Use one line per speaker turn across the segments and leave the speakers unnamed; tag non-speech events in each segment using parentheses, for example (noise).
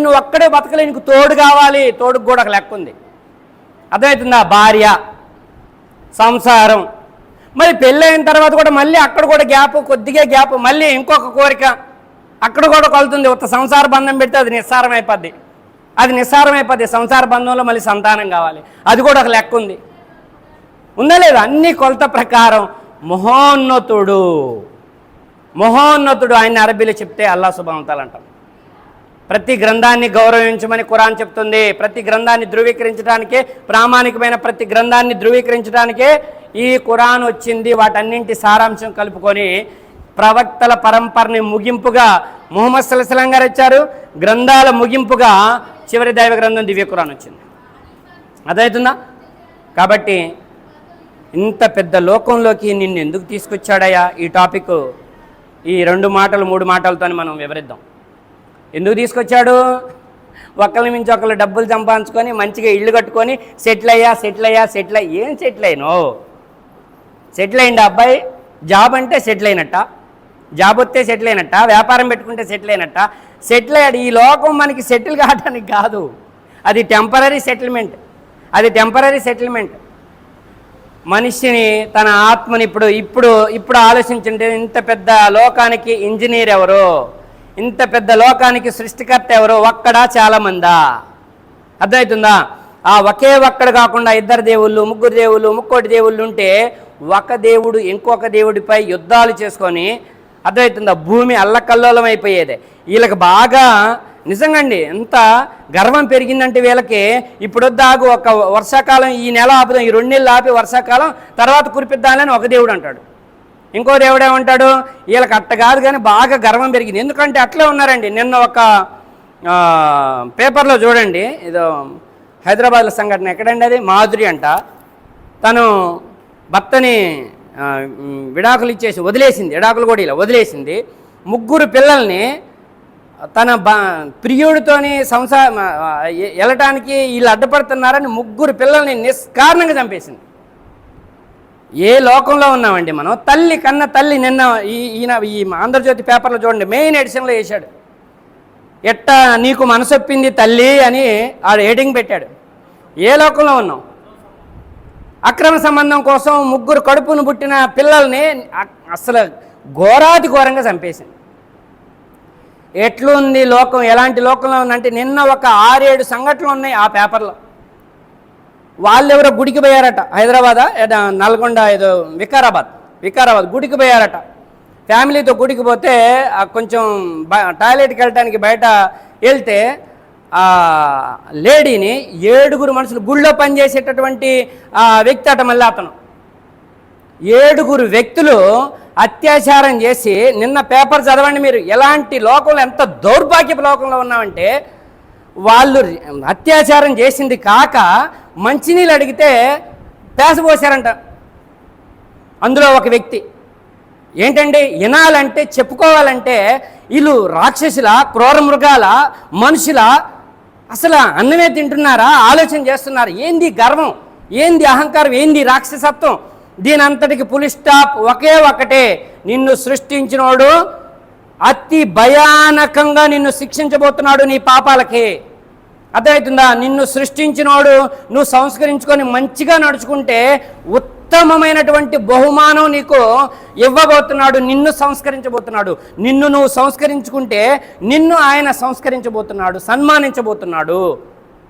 నువ్వు ఒక్కడే బతకలే నీకు తోడు కావాలి. తోడుకు కూడా ఒక లెక్క ఉంది. అర్థమవుతుందా? భార్య సంసారం. మరి పెళ్ళైన తర్వాత కూడా మళ్ళీ అక్కడ కూడా గ్యాప్ కొద్దిగా గ్యాప్ మళ్ళీ ఇంకొక కోరిక. అక్కడ కూడా కొలుతుంది. ఒక సంసార బంధం పెడితే అది నిస్సారం అయిపోద్ది. అది నిస్సారం అయిపోద్ది. సంసార బంధంలో మళ్ళీ సంతానం కావాలి. అది కూడా ఒక లెక్క ఉంది. ఉందా లేదా? అన్ని కొలత ప్రకారం మహోన్నతుడు. మహోన్నతుడు ఆయన అరబీలో చెప్తే అల్లా శుభవంతాలు అంటాం. ప్రతి గ్రంథాన్ని గౌరవించమని కురాన్ చెప్తుంది. ప్రతి గ్రంథాన్ని ధృవీకరించడానికే ప్రామాణికమైన ప్రతి గ్రంథాన్ని ధృవీకరించడానికే ఈ ఖురాన్ వచ్చింది. వాటన్నింటి సారాంశం కలుపుకొని ప్రవక్తల పరంపరని ముగింపుగా ముహమ్మద్ సలసలం గారు ఇచ్చారు. గ్రంథాల ముగింపుగా చివరి దైవ గ్రంథం దివ్య కురాన్ వచ్చింది. అదవుతుందా కాబట్టి ఇంత పెద్ద లోకంలోకి నిన్ను ఎందుకు తీసుకొచ్చాడయ్యా? ఈ టాపిక్ ఈ రెండు మాటలు మూడు మాటలతో మనం వివరిద్దాం. ఎందుకు తీసుకొచ్చాడు? ఒకళ్ళ మించి ఒకళ్ళు డబ్బులు సంపాదించుకొని మంచిగా ఇల్లు కట్టుకొని సెటిల్ అయ్యా సెటిల్ అయ్యా సెటిల్ అయ్యి. ఏం సెటిల్ అయినో? సెటిల్ అయ్యిండు అబ్బాయి? జాబ్ అంటే సెటిల్ అయినట్ట. జాబ్ వస్తే సెటిల్ అయినట్ట. వ్యాపారం పెట్టుకుంటే సెటిల్ అయినట్ట. సెటిల్ అయ్యాడు. ఈ లోకం మనకి సెటిల్ కావడానికి కాదు. అది టెంపరీ సెటిల్మెంట్. అది టెంపరీ సెటిల్మెంట్. మనిషిని తన ఆత్మని ఇప్పుడు ఇప్పుడు ఇప్పుడు ఆలోచించండి. ఇంత పెద్ద లోకానికి ఇంజనీర్ ఎవరు? ఇంత పెద్ద లోకానికి సృష్టికర్త ఎవరు ఒక్కడా చాలా మందా అర్థమవుతుందా? ఆ ఒకే ఒక్కడు కాకుండా ఇద్దరు దేవుళ్ళు ముగ్గురు దేవుళ్ళు ముక్కోటి దేవుళ్ళు ఉంటే ఒక దేవుడు ఇంకొక దేవుడిపై యుద్ధాలు చేసుకొని అర్థమవుతుందా? భూమి అల్లకల్లోలం అయిపోయేది వీళ్ళకి బాగా నిజంగా అండి ఎంత గర్వం పెరిగిందంటే వీళ్ళకి ఇప్పుడు దాగు ఒక వర్షాకాలం ఈ నెల ఆపుదాం ఈ రెండు నెలలు ఆపి వర్షాకాలం తర్వాత కురిపిద్దాలని ఒక దేవుడు అంటాడు. ఇంకో దేవుడు ఏమంటాడు? వీళ్ళకి అట్ట కాదు కానీ బాగా గర్వం పెరిగింది. ఎందుకంటే అట్లే ఉన్నారండి. నిన్న ఒక పేపర్లో చూడండి. ఇదో హైదరాబాద్లో సంఘటన ఎక్కడండి అది? మాధురి అంట. తను భర్తని విడాకులు ఇచ్చేసి వదిలేసింది. విడాకులు కూడా ఇలా వదిలేసింది. ముగ్గురు పిల్లల్ని తన బా ప్రియుడితోని సంసార వెళ్ళటానికి వీళ్ళు అడ్డుపడుతున్నారని ముగ్గురు పిల్లల్ని నిష్కారణంగా చంపేసింది. ఏ లోకంలో ఉన్నామండి మనం? తల్లి కన్న తల్లి నిన్న ఈ ఈయన ఈ ఆంధ్రజ్యోతి పేపర్లో చూడండి మెయిన్ ఎడిషన్లో వేశాడు. ఎట్టా నీకు మనసొప్పింది తల్లి అని ఆ హెడింగ్ పెట్టాడు. ఏ లోకంలో ఉన్నాం? అక్రమ సంబంధం కోసం ముగ్గురు కడుపును పుట్టిన పిల్లల్ని అసలు ఘోరాతి ఘోరంగా చంపేసింది ఎట్లుంది లోకం? ఎలాంటి లోకంలో ఉందంటే నిన్న ఒక ఆరేడు సంఘటనలు ఉన్నాయి ఆ పేపర్లో. వాళ్ళు ఎవరో గుడికి పోయారట. హైదరాబాద్? నల్గొండ ఏదో వికారాబాద్. వికారాబాద్ గుడికి పోయారట. ఫ్యామిలీతో గుడికి పోతే కొంచెం బ- టాయిలెట్కి వెళ్ళటానికి బయట వెళ్తే ఆ లేడీని ఏడుగురు మనుషులు గుళ్ళో పనిచేసేటటువంటి వ్యక్తి అట మళ్ళీ అతను. ఏడుగురు వ్యక్తులు అత్యాచారం చేసి నిన్న పేపర్ చదవండి మీరు ఎలాంటి లోకంలో ఎంత దౌర్భాగ్యపు లోకంలో ఉన్నామంటే వాళ్ళు అత్యాచారం చేసింది కాక మంచినీళ్ళు అడిగితే పేసపోసారంట అందులో ఒక వ్యక్తి ఏంటండి వినాలంటే చెప్పుకోవాలంటే వీళ్ళు రాక్షసుల క్రూర మృగాల మనుషుల అసలు అన్నమే తింటున్నారా ఆలోచన చేస్తున్నారు ఏంది గర్వం ఏంది అహంకారం ఏంది రాక్షసత్వం? దీని అంతటికి పులి స్టాప్ ఒకే ఒకటే నిన్ను సృష్టించినోడు అతి భయానకంగా నిన్ను శిక్షించబోతున్నాడు నీ పాపాలకి. అర్థమవుతుందా? నిన్ను సృష్టించినోడు నువ్వు సంస్కరించుకొని మంచిగా నడుచుకుంటే ఉత్తమమైనటువంటి బహుమానం నీకు ఇవ్వబోతున్నాడు నిన్ను సంస్కరించబోతున్నాడు. నిన్ను నువ్వు సంస్కరించుకుంటే నిన్ను ఆయన సంస్కరించబోతున్నాడు సన్మానించబోతున్నాడు.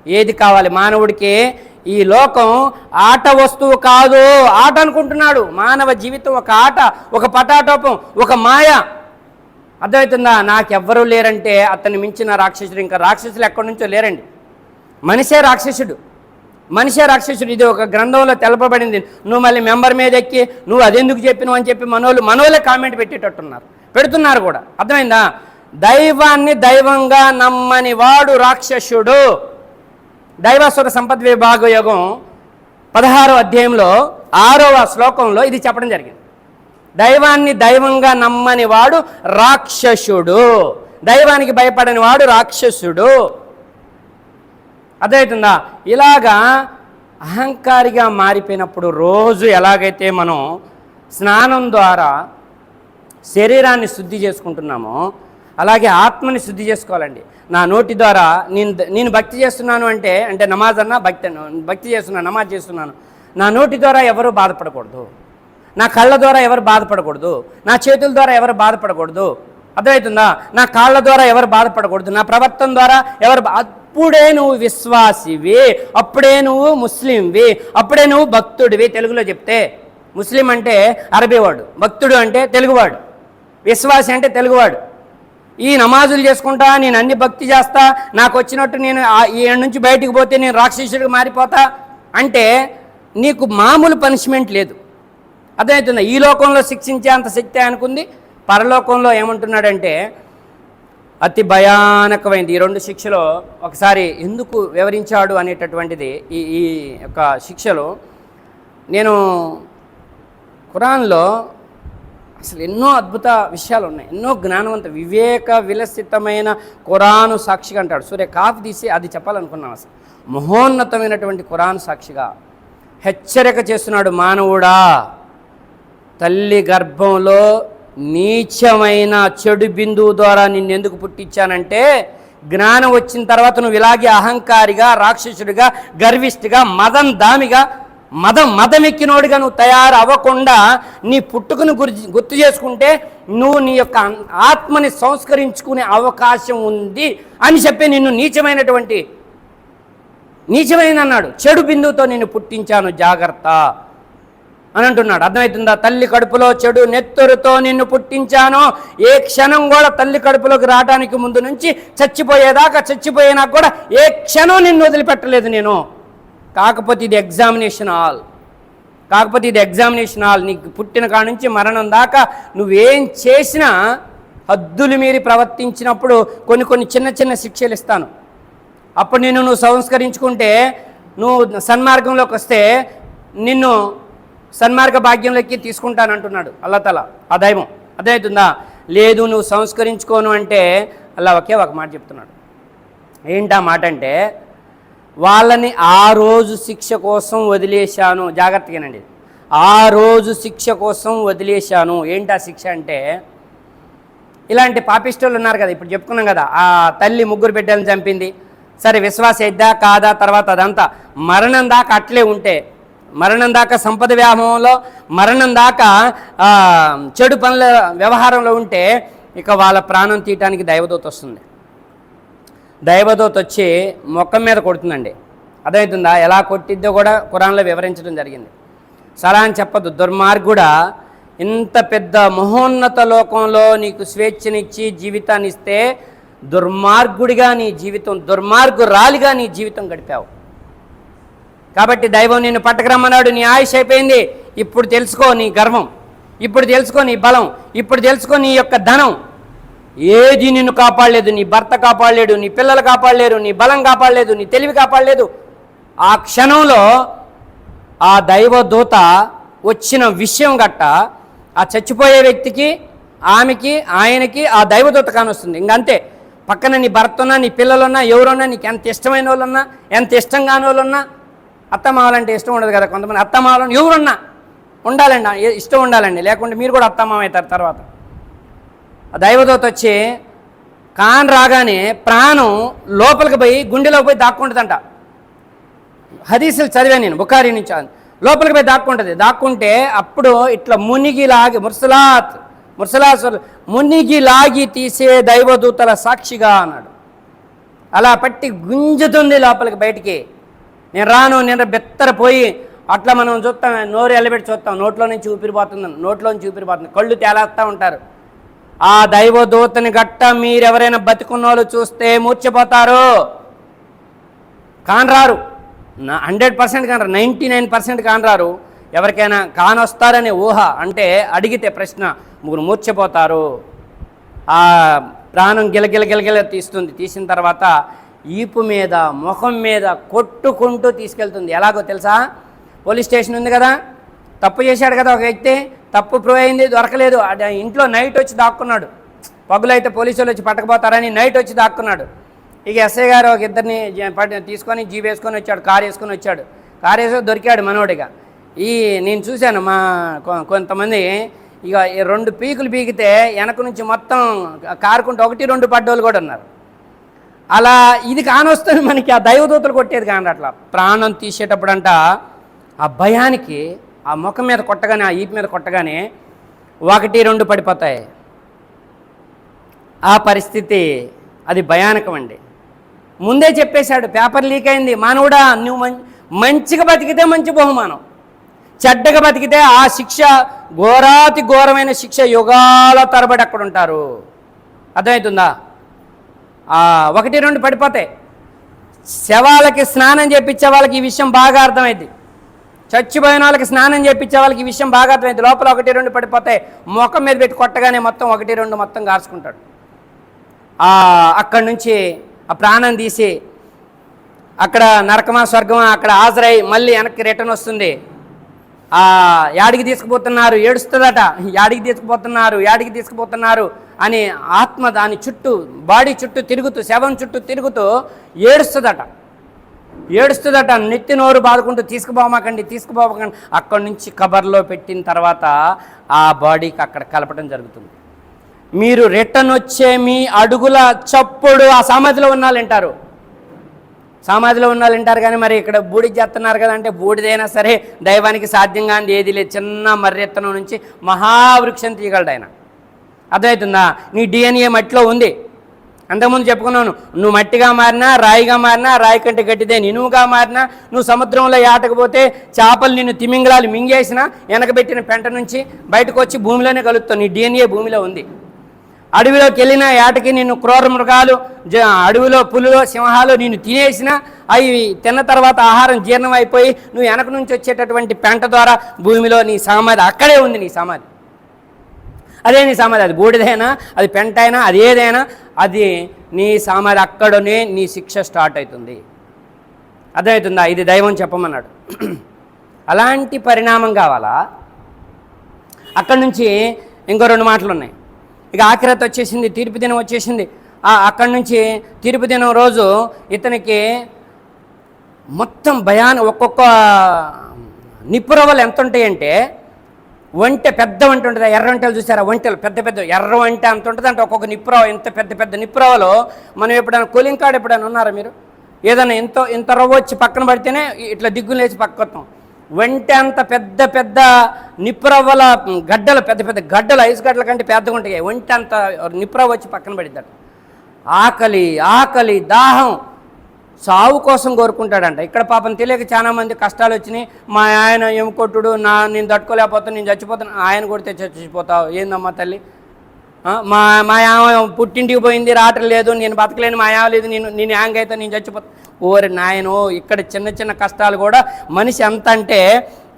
ఏది కావాలి? మానవుడికి ఈ లోకం ఆట వస్తువు కాదు. ఆట అనుకుంటున్నాడు. మానవ జీవితం ఒక ఆట ఒక పటాటోపం ఒక మాయ. అర్థమవుతుందా? నాకెవ్వరూ లేరంటే అతన్ని మించిన రాక్షసుడు ఇంకా రాక్షసులు ఎక్కడి నుంచో లేరండి. మనిషే రాక్షసుడు. మనిషే రాక్షసుడు. ఇది ఒక గ్రంథంలో తెలపబడింది. నువ్వు మళ్ళీ మెంబర్ మీద ఎక్కి నువ్వు అదెందుకు చెప్పినావు అని చెప్పి మనోళ్ళు మనోళ్ళే కామెంట్ పెట్టేటట్టున్నారు. పెడుతున్నారు కూడా. అర్థమైందా? దైవాన్ని దైవంగా నమ్మని వాడు రాక్షసుడు. దైవాసుర సంపద్ విభాగ యోగం పదహారో అధ్యాయంలో ఆరవ శ్లోకంలో ఇది చెప్పడం జరిగింది. దైవాన్ని దైవంగా నమ్మని వాడు రాక్షసుడు. దైవానికి భయపడని వాడు రాక్షసుడు. అర్థమవుతుందా? ఇలాగా అహంకారిగా మారిపోయినప్పుడు రోజు ఎలాగైతే మనం స్నానం ద్వారా శరీరాన్ని శుద్ధి చేసుకుంటున్నామో అలాగే ఆత్మని శుద్ధి చేసుకోవాలండి. నా నోటి ద్వారా నేను నేను భక్తి చేస్తున్నాను అంటే అంటే నమాజ్ అన్నా భక్తి భక్తి చేస్తున్నాను నమాజ్ చేస్తున్నాను. నా నోటి ద్వారా ఎవరు బాధపడకూడదు? నా కళ్ళ ద్వారా ఎవరు బాధపడకూడదు? నా చేతుల ద్వారా ఎవరు బాధపడకూడదు? అర్థమవుతుందా? నా కాళ్ళ ద్వారా ఎవరు బాధపడకూడదు? నా ప్రవర్తన ద్వారా ఎవరు బా- అప్పుడే నువ్వు విశ్వాసివి అప్పుడే నువ్వు ముస్లింవి అప్పుడే నువ్వు భక్తుడివి. తెలుగులో చెప్తే ముస్లిం అంటే అరబీవాడు భక్తుడు అంటే తెలుగువాడు విశ్వాసి అంటే తెలుగువాడు. ఈ నమాజులు చేసుకుంటా నేను అన్ని భక్తి చేస్తా నాకు వచ్చినట్టు నేను ఆ- ఈ నుంచి బయటికి పోతే నేను రాక్షసుడికి మారిపోతా అంటే నీకు మామూలు పనిష్మెంట్ లేదు. అర్థమవుతుందా? ఈ లోకంలో శిక్షించే అంత శక్తి అనుకుంది పరలోకంలో ఏమంటున్నాడంటే అతి భయానకమైంది. ఈ రెండు శిక్షలో ఒకసారి ఎందుకు వివరించాడు అనేటటువంటిది ఈ ఈ యొక్క శిక్షలో. నేను ఖురాన్లో అసలు ఎన్నో అద్భుత విషయాలు ఉన్నాయి ఎన్నో జ్ఞానవంత వివేక విలసితమైన ఖురాను సాక్షిగా అంటాడు. సూర్య కాఫీ తీసి అది చెప్పాలనుకున్నాను అసలు. మహోన్నతమైనటువంటి ఖురాన్ సాక్షిగా హెచ్చరిక చేస్తున్నాడు మానవుడా. తల్లి గర్భంలో నీచమైన చెడు బిందువు ద్వారా నిన్నెందుకు పుట్టించానంటే జ్ఞానం వచ్చిన తర్వాత నువ్వు ఇలాగే అహంకారిగా రాక్షసుడిగా గర్విష్ఠిగా మదం దామిగా మదం మదమెక్కినోడిగా నువ్వు తయారు అవ్వకుండా నీ పుట్టుకను గురి గుర్తు చేసుకుంటే నువ్వు నీ యొక్క ఆత్మని సంస్కరించుకునే అవకాశం ఉంది అని చెప్పి నిన్ను నీచమైనటువంటి నీచమైన అన్నాడు చెడు బిందువుతో నేను పుట్టించాను. జాగ్రత్త. అని అంటున్నాడు. అర్థమవుతుందా తల్లి కడుపులో చెడు నెత్తురుతో నిన్ను పుట్టించాను. ఏ క్షణం కూడా తల్లి కడుపులోకి రావడానికి ముందు నుంచి చచ్చిపోయేదాకా చచ్చిపోయినా కూడా ఏ క్షణం నిన్ను వదిలిపెట్టలేదు నేను. కాకపోతే ఇది ఎగ్జామినేషన్ హాల్ కాకపోతే ఇది ఎగ్జామినేషన్ హాల్ నీకు పుట్టిన కాడ నుంచి మరణం దాకా నువ్వేం చేసినా హద్దులు మీరి ప్రవర్తించినప్పుడు కొన్ని కొన్ని చిన్న చిన్న శిక్షలు ఇస్తాను. అప్పుడు నిన్ను నువ్వు సంస్కరించుకుంటే నువ్వు సన్మార్గంలోకి వస్తే నిన్ను సన్మార్గ భాగ్యంలోకి తీసుకుంటానంటున్నాడు. అల్లతల. ఆ దైవం. అర్థమవుతుందా? లేదు నువ్వు సంస్కరించుకోను అంటే అలా ఒకే ఒక మాట చెప్తున్నాడు. ఏంటా మాట అంటే వాళ్ళని ఆ రోజు శిక్ష కోసం వదిలేశాను. జాగ్రత్తగానండి. ఆ రోజు శిక్ష కోసం వదిలేశాను. ఏంటా శిక్ష అంటే ఇలాంటి పాపిస్టులు ఉన్నారు కదా ఇప్పుడు చెప్పుకున్నాం కదా ఆ తల్లి ముగ్గురు బిడ్డలను చంపింది. సరే విశ్వాస ఎద్దా కాదా? తర్వాత అదంతా. మరణం దాకా అట్లే ఉంటే మరణం దాకా సంపద వ్యామోహంలో మరణం దాకా చెడు పనుల వ్యవహారంలో ఉంటే ఇక వాళ్ళ ప్రాణం తీయటానికి దైవదూత వస్తుంది. దైవదూత వచ్చి మొక్కం మీద కొడుతుందండి. అర్థమవుతుందా? ఎలా కొట్టిద్దో కూడా ఖురాన్లో వివరించడం జరిగింది. సలా అని చెప్పదు దుర్మార్గుడా ఇంత పెద్ద మహోన్నత లోకంలో నీకు స్వేచ్ఛనిచ్చి జీవితాన్ని ఇస్తే దుర్మార్గుడిగా నీ జీవితం దుర్మార్గురాలిగా నీ జీవితం గడిపావు. కాబట్టి దైవం నిన్ను పట్టకరమ్మన్నాడు నీ ఆయుష్ అయిపోయింది. ఇప్పుడు తెలుసుకో నీ గర్వం. ఇప్పుడు తెలుసుకో నీ బలం. ఇప్పుడు తెలుసుకో నీ యొక్క ధనం. ఏది నిన్ను కాపాడలేదు నీ భర్త కాపాడలేడు నీ పిల్లలు కాపాడలేరు నీ బలం కాపాడలేదు నీ తెలివి కాపాడలేదు. ఆ క్షణంలో ఆ దైవదూత వచ్చిన విషయం గట్ట ఆ చచ్చిపోయే వ్యక్తికి ఆమెకి ఆయనకి ఆ దైవదూత కానొస్తుంది. ఇంకంతే. పక్కన నీ భర్త ఉన్నా నీ పిల్లలున్నా ఎవరున్నా నీకు ఎంత ఇష్టమైన వాళ్ళున్నా ఎంత ఇష్టం కాని వాళ్ళున్నా అత్తమావాలంటే ఇష్టం ఉండదు కదా కొంతమంది. అత్తమావాలని ఎవరున్నా ఉండాలండి. ఇష్టం ఉండాలండి. లేకుంటే మీరు కూడా అత్తమావ అవుతారు తర్వాత దైవదూత వచ్చి కాన్ రాగానే ప్రాణం లోపలికి పోయి గుండెలోకి పోయి దాక్కుంటుందంట. హదీసులు చదివాను నేను బుకారి నుంచి లోపలికి పోయి దాక్కుంటుంది. దాక్కుంటే అప్పుడు ఇట్లా మునిగి లాగి ముర్సలాత్ ముర్సలాసు మునిగి లాగి తీసే దైవదూతల సాక్షిగా అన్నాడు. అలా పట్టి గుంజుతుంది లోపలికి బయటికి. నేను రాను నేను బెత్తరపోయి అట్లా మనం చూస్తాం నోరు ఎల్లబెట్టి చూస్తాం నోట్లో నుంచి ఊపిరిపోతుంది నోట్లో నుంచి ఊపిరిపోతుంది కళ్ళు తేలేస్తూ ఉంటారు. ఆ దైవదూతని గట్ట మీరెవరైనా బతికున్నోళ్ళు చూస్తే మూర్చిపోతారు కానరారు. నా హండ్రెడ్ పర్సెంట్ కానరారు నైంటీ నైన్ పర్సెంట్ కానరారు. ఎవరికైనా కానొస్తారనే ఊహ అంటే అడిగితే ప్రశ్న ముగ్గురు మూర్చిపోతారు ఆ ప్రాణం గిలగిల గిలగిల తీస్తుంది. తీసిన తర్వాత ఈపు మీద ముఖం మీద కొట్టుకుంటూ తీసుకెళ్తుంది. ఎలాగో తెలుసా? పోలీస్ స్టేషన్ ఉంది కదా. తప్పు చేశాడు కదా ఒక వ్యక్తి. తప్పు ప్రూవ్ అయింది దొరకలేదు. ఇంట్లో నైట్ వచ్చి దాక్కున్నాడు. పగులైతే పోలీసులు వచ్చి పట్టకపోతారని నైట్ వచ్చి దాక్కున్నాడు. ఇక ఎస్ఐ గారు ఒక ఇద్దరిని తీసుకొని జీప్ వేసుకొని వచ్చాడు కారు వేసుకొని వచ్చాడు. కారు వేసుకొని దొరికాడు మనోడిగా ఈ నేను చూశాను మా కొ- కొంతమంది ఇక రెండు పీకులు పీకితే వెనక నుంచి మొత్తం కారుకుంటూ ఒకటి రెండు పడ్డోళ్ళు కూడా ఉన్నారు. అలా ఇది కానొస్తుంది మనకి ఆ దైవదూతలు కొట్టేది కానీ అట్లా. ప్రాణం తీసేటప్పుడు అంట ఆ భయానికి ఆ ముఖం మీద కొట్టగానే ఆ ఈపు మీద కొట్టగానే ఒకటి రెండు పడిపోతాయి. ఆ పరిస్థితి అది భయానకం అండి. ముందే చెప్పేశాడు పేపర్ లీక్ అయింది మానవుడా నువ్వు మం మంచిగా బతికితే మంచి బహుమానం. చెడ్డగా బతికితే ఆ శిక్ష ఘోరాతి ఘోరమైన శిక్ష యుగాల తరబడి అక్కడ ఉంటారు అర్థమవుతుందా ఒకటి రెండు పడిపోతాయి. శవాలకి స్నానం చేపించే వాళ్ళకి ఈ విషయం బాగా అర్థమైంది. చచ్చిపోయిన వాళ్ళకి స్నానం చేపించే వాళ్ళకి ఈ విషయం బాగా అర్థమైంది. లోపల ఒకటి రెండు పడిపోతాయి. ముఖం మీద పెట్టి కొట్టగానే మొత్తం ఒకటి రెండు మొత్తం కార్చుకుంటాడు అక్కడి నుంచి ఆ ప్రాణం తీసి అక్కడ నరకమా స్వర్గమా అక్కడ హాజరై మళ్ళీ వెనక్కి రిటర్న్ వస్తుంది. యాడికి తీసుకుపోతున్నారు ఏడుస్తుందట యాడికి తీసుకుపోతున్నారు యాడికి తీసుకుపోతున్నారు అని ఆత్మ దాని చుట్టూ బాడీ చుట్టూ తిరుగుతూ శవం చుట్టూ తిరుగుతూ ఏడుస్తుందట. ఏడుస్తుందట నెత్తి నోరు బాదుకుంటూ తీసుకుపోమాకండి తీసుకుపోమాకండి. అక్కడి నుంచి కబర్లో పెట్టిన తర్వాత ఆ బాడీకి అక్కడ కలపడం జరుగుతుంది. మీరు రిటర్న్ వచ్చే మీ అడుగుల చప్పుడు ఆ సామెతలో ఉన్నాళ్ళు వింటారు సమాధిలో ఉన్నాళ్ళు వింటారు కానీ మరి ఇక్కడ బూడిద చేస్తున్నారు కదా అంటే బూడిదైనా సరే దైవానికి సాధ్యంగా అంది. ఏది లేదు. చిన్న మర్రెత్తనం నుంచి మహావృక్షం తీయగలడు ఆయన. అర్థమవుతుందా? నీ డిఎన్ఏ మట్టిలో ఉంది. అంతకుముందు చెప్పుకున్నాను నువ్వు మట్టిగా మారినా రాయిగా మారినా రాయి కంటే గట్టిదే. నినువుగా మారినా నువ్వు సముద్రంలో ఏటకపోతే చేపలు నిన్ను తిమింగళాలు మింగేసినా వెనకబెట్టిన పెంట నుంచి బయటకు వచ్చి భూమిలోనే కలుగుతావు నీ డిఎన్ఏ భూమిలో ఉంది. అడవిలోకి వెళ్ళిన ఏటకి నిన్ను క్రూర మృగాలు జ- అడవిలో పులులు సింహాలు నిన్ను తినేసిన అవి తిన్న తర్వాత ఆహారం జీర్ణం అయిపోయి నువ్వు వెనక నుంచి వచ్చేటటువంటి పెంట ద్వారా భూమిలో నీ సమాధి అక్కడే ఉంది నీ సమాధి అదే నీ సమాధి అది బూడిదైనా అది పెంట అయినా అది ఏదైనా అది నీ సమాధి అక్కడనే నీ శిక్ష స్టార్ట్ అవుతుంది. అర్థమవుతుందా? ఇది దైవం చెప్పమన్నాడు. (clears throat) అలాంటి పరిణామం కావాలా? అక్కడి నుంచి ఇంకో రెండు మాటలు ఉన్నాయి ఇక ఆఖరత వచ్చేసింది తీర్పు దినం వచ్చేసింది. అక్కడి నుంచి తీర్పు దినం రోజు ఇతనికి మొత్తం భయాన ఒక్కొక్క నిప్పురవ్వలు ఎంత ఉంటాయంటే ఒంటె పెద్ద వంట ఉంటుంది. ఎర్ర వంటలు చూసారా? వంటలు పెద్ద పెద్ద ఎర్ర వంట అంత ఉంటుంది అంటే ఒక్కొక్క నిప్పురవ ఇంత పెద్ద పెద్ద నిప్పురవలో మనం ఎప్పుడైనా కూలింగ్ కార్డ్ ఎప్పుడైనా ఉన్నారా మీరు? ఏదైనా ఇంత ఇంత రవ్వ వచ్చి పక్కన పడితేనే ఇట్లా దిగ్గులు లేచి పక్కకొత్తాం. వంట అంత పెద్ద పెద్ద నిప్పురవ్వల గడ్డలు పెద్ద పెద్ద గడ్డలు ఐస్ గడ్డల కంటే పెద్దగా ఉంటాయి. వంట అంత నిప్పురవ్వ వచ్చి పక్కన పడిద్దట. ఆకలి ఆకలి దాహం సావు కోసం కోరుకుంటాడంట. ఇక్కడ పాపం తెలియక చాలా మంది కష్టాలు వచ్చినాయి. మా ఆయన ఎముకొట్టుడు నా నేను తట్టుకోలేకపోతాను నేను చచ్చిపోతాను ఆయన కొడితే చచ్చిపోతావు. ఏందమ్మా తల్లి? మా మా ఆమె పుట్టింటికి పోయింది రావటం లేదు నేను బతకలేను మా ఆమె లేదు నేను నేను యాంగ్ అయితే నేను చచ్చిపోతా. ఓరి నాయనో ఇక్కడ చిన్న చిన్న కష్టాలు కూడా మనిషి ఎంత అంటే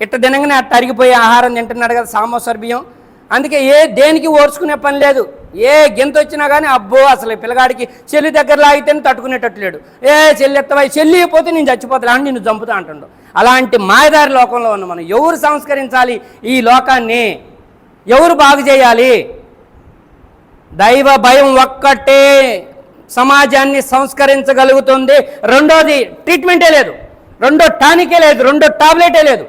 ఇట్ట దినంగానే అట్ట అరిగిపోయే ఆహారం తింటున్నాడు కదా సామోసర్ బియ్యం. అందుకే ఏ దేనికి ఓర్చుకునే పని లేదు. ఏ గింత వచ్చినా కానీ అబ్బో అసలు పిల్లగాడికి చెల్లి దగ్గర లాగితేనే తట్టుకునేటట్టు లేడు. ఏ చెల్లి ఎత్తవై చెల్లి పోతే నేను చచ్చిపోతా అని నిన్ను చంపుతా అంటుండు. అలాంటి మాయదారి లోకంలో ఉన్న మనం ఎవరు సంస్కరించాలి ఈ లోకాన్ని? ఎవరు బాగు చేయాలి? దైవ భయం ఒక్కటే సమాజాన్ని సంస్కరించగలుగుతుంది. రెండోది ట్రీట్మెంటే లేదు. రెండో టానికే లేదు. రెండో టాబ్లెటే లేదు.